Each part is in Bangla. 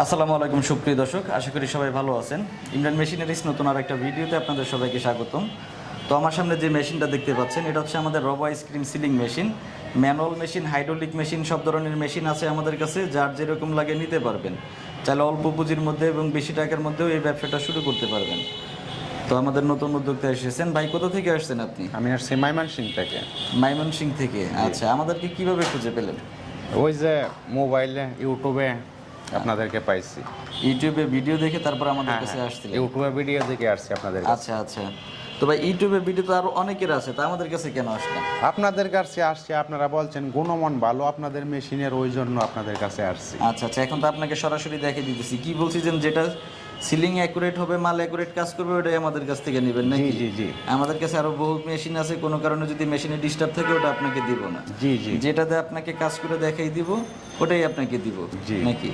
আসসালামু আলাইকুম সুপ্রিয় দর্শক। আশা করি সবাই ভালো আছেন। ইমরান মেশিনারিস নতুন আর একটা ভিডিওতে আপনাদের সবাইকে স্বাগতম। তো আমার সামনে যে মেশিনটা দেখতে পাচ্ছেন এটা হচ্ছে আমাদের robo ice cream sealing machine manual machine hydraulic machine সব ধরনের মেশিন আছে আমাদের কাছে যার যেরকম লাগে নিতে পারবেন। চাইলে অল্প পুঁজির মধ্যে এবং বেশি টাকার মধ্যেও এই ব্যবসাটা শুরু করতে পারবেন। তো আমাদের নতুন উদ্যোক্তা এসেছেন। ভাই কোথা থেকে আসছেন আপনি? আমি আসছি মাইমানসিং থেকে। মাইমনসিং থেকে। আচ্ছা আমাদেরকে কীভাবে খুঁজে পেলেন? ওই যে মোবাইলে ইউটিউবে আপনাদেরকে পাইছি। ইউটিউবে ভিডিও দেখে তারপর আমাদের হ্যাঁ, কাছে আসছিল ইউটিউবে ভিডিও দেখে আসছি আপনাদের আচ্ছা আচ্ছা। তো ভাই ইউটিউবে ভিডিও তো আরও অনেকের আছে তা আমাদের কাছে কেন আসলো? আপনাদের কাছে আসছে আপনারা বলছেন গুণমান ভালো আপনাদের মেশিনের ওই জন্য আপনাদের কাছে আসছি। আচ্ছা আচ্ছা। এখন তো আপনাকে সরাসরি দেখে দিতেছি। কি বলছি যেটা সিলিং অ্যাকুরেট হবে মাল অ্যাকুরেট কাজ করবে ওটাই আমাদের কাছ থেকে নেবেন নাকি? জি, জি। আমাদের কাছে আরও বহু মেশিন আছে কোনো কারণে যদি মেশিনে ডিস্টার্ব থাকে ওটা আপনাকে দিব না। জি জি। যেটাতে আপনাকে কাজ করে দেখাই দিব ওটাই আপনাকে দিব। নাকি?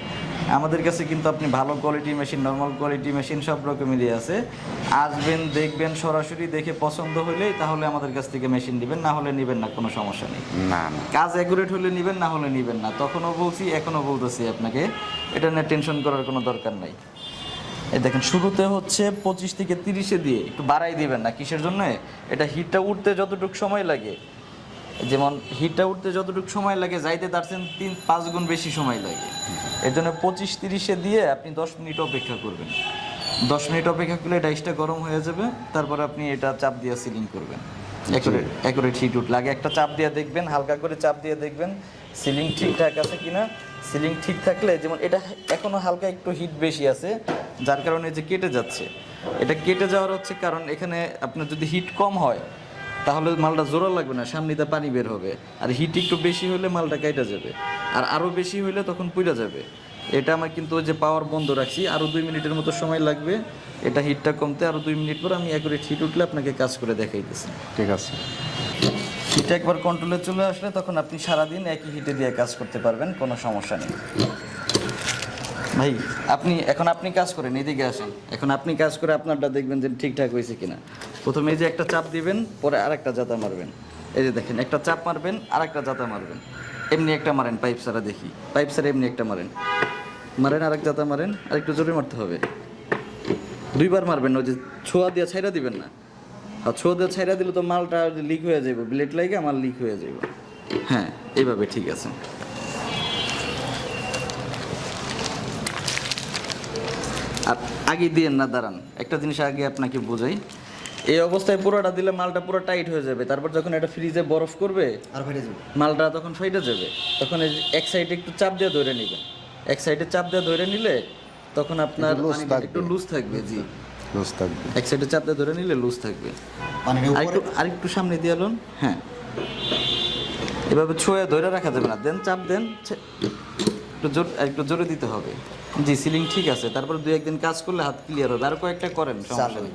আমাদের কাছে কিন্তু আপনি ভালো quality machine normal quality machine সব রকমেরই আছে। আসবেন দেখবেন সরাসরি দেখে পছন্দ হলে তাহলে আমাদের কাছ থেকে মেশিন নেবেন না হলে নেবেন না কোনো সমস্যা নেই। না না। কাজ অ্যাকুরেট হলে নেবেন না হলে নেবেন না তখনও বলছি এখনও বলতেছি আপনাকে এটা নিয়ে টেনশন করার কোনো দরকার নাই। এই দেখেন শুরুতে হচ্ছে পঁচিশ থেকে তিরিশে দিয়ে একটু বাড়াই দিবেন না কিসের জন্য? এটা হিটটা উঠতে যতটুকু সময় লাগে। যেমন হিটটা উঠতে যতটুকু সময় লাগে যাইতে তারছেন তিন পাঁচ গুণ বেশি সময় লাগে। এর জন্য পঁচিশ তিরিশে দিয়ে আপনি দশ মিনিট অপেক্ষা করবেন। দশ মিনিট অপেক্ষা করলে ডাইসটা গরম হয়ে যাবে তারপর আপনি এটা চাপ দিয়ে সিলিং করবেন। অ্যাকুরেট হিট উঠলে। আগে একটা চাপ দিয়ে দেখবেন হালকা করে চাপ দিয়ে দেখবেন সিলিং ঠিকঠাক আছে কিনা। সিলিং ঠিক থাকলে যেমন এটা এখনও হালকা একটু হিট বেশি আছে যার কারণে যে কেটে যাচ্ছে। এটা কেটে যাওয়ার হচ্ছে কারণ এখানে আপনার যদি হিট কম হয় তাহলে মালটা জোড়া লাগবে না সামনেতে পানি বের হবে। আর হিট একটু বেশি হলে মালটা কেটে যাবে। আর আরও বেশি হলে তখন পুড়ে যাবে। এটা আমার কিন্তু ওই যে পাওয়ার বন্ধ রাখছি আরও দুই মিনিটের মতো সময় লাগবে। এটা হিটটা কমতে আরও দুই মিনিট পর আমি একরে হিট উঠলে আপনাকে কাজ করে দেখাইতেছি। ঠিক আছে। হিট একবার কন্ট্রোলে চলে আসলে তখন আপনি সারাদিন একই হিটে দিয়ে কাজ করতে পারবেন কোনো সমস্যা নেই। ভাই, আপনি, এখন আপনি কাজ করেন, এদিকে আসেন। এখন আপনি কাজ করে আপনারটা দেখবেন যে ঠিকঠাক হয়েছে কিনা। প্রথমে এই যে একটা চাপ দিবেন, পরে আরেকটা জাতা মারবেন। এই যে দেখেন, একটা চাপ মারবেন, আরেকটা জাতা মারবেন। এমনি একটা মারেন, পাইপ সারা দেখি। পাইপ সারা এমনি একটা মারেন। মারেন, আরেক জাতা মারেন আর একটু জোরে মারতে হবে। দুইবার মারবেন, ওই যে ছোঁয়া দিয়ে ছাইরা দিবেন না। আর ছোঁয়া দিয়ে ছাইরা দিলে তো মালটা লিক হয়ে যাবে ব্লেড লাগে মাল লিক হয়ে যাবে হ্যাঁ এইভাবে ঠিক আছে। আর আগে দিয়েন না দাঁড়ান। একটা জিনিস আগে আপনাকে বোঝাই। এই অবস্থায় পুরোটা দিলে মালটা পুরো টাইট হয়ে যাবে। তারপর যখন এটা ফ্রিজে বরফ করবে আর ফেটে যাবে। মালটা তখন ফাইটে যাবে। তখন এই এক সাইডে একটু চাপ দিয়ে ধরে নেবেন। এক সাইডে চাপ দিয়ে ধরে নিলে তখন আপনার একটু loose পানিটা থাকবে। একটু লুজ থাকবে জি। বুঝতে থাকবে। এক সাইডে চাপ দিয়ে ধরে নিলে লুজ থাকবে। পানিটা উপরে একটু আর একটু সামনে দিয়ে আলুন হ্যাঁ। এভাবে ছুঁয়ে ধরে রাখা যাবে না। দেন চাপ দেন। ছে- একটু জোর একটু জোরে দিতে হবে। জি সিলিং ঠিক আছে। তারপর দুই একদিন কাজ করলে হাত ক্লিয়ার হবে। আর কয়েকটা করেন সমস্যা নেই।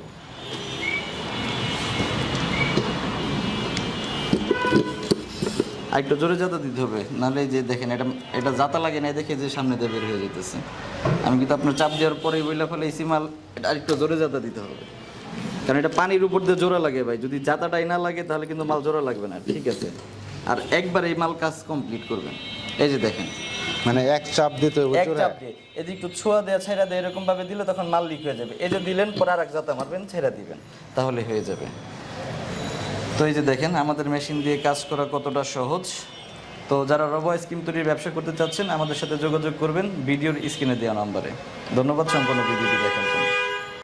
একটু জোরে জাতা দিতে হবে নাহলে যে দেখেন এটা এটা জাতা লাগে না দেখে যে সামনে দিয়ে বের হয়ে যেতেছে। আমি কিন্তু আপনার চাপ দেওয়ার পরেই বইলা ফেলে এই মাল এটা আরেকটু জোরে জাতা দিতে হবে। কারণ এটা পানির উপর দিয়ে জোড়া লাগে ভাই। যদি জাতাটাই না লাগে তাহলে কিন্তু মাল জোড়া লাগবে না। ঠিক আছে। আর একবার এই মাল কাজ কমপ্লিট করবেন। এই যে দেখেন। মানে এক চাপ দিতে হবে এক চাপ দিয়ে। এদিক একটু ছোঁয়া দেওয়া ছেড়া দেয় এরকম ভাবে দিলে তখন মাল লিক হয়ে যাবে। এই যে দিলেন পরে আর এক জাতা মারবেন ছেড়া দিবেন। তাহলে হয়ে যাবে। তো এই যে দেখেন আমাদের মেশিন দিয়ে কাজ করা কতটা সহজ। তো যারা রবো আইসক্রিম তৈরির ব্যবসা করতে চাচ্ছেন আমাদের সাথে যোগাযোগ করবেন ভিডিওর স্ক্রিনে দেওয়া নম্বরে। ধন্যবাদ সম্পূর্ণ ভিডিওটি দেখার জন্য।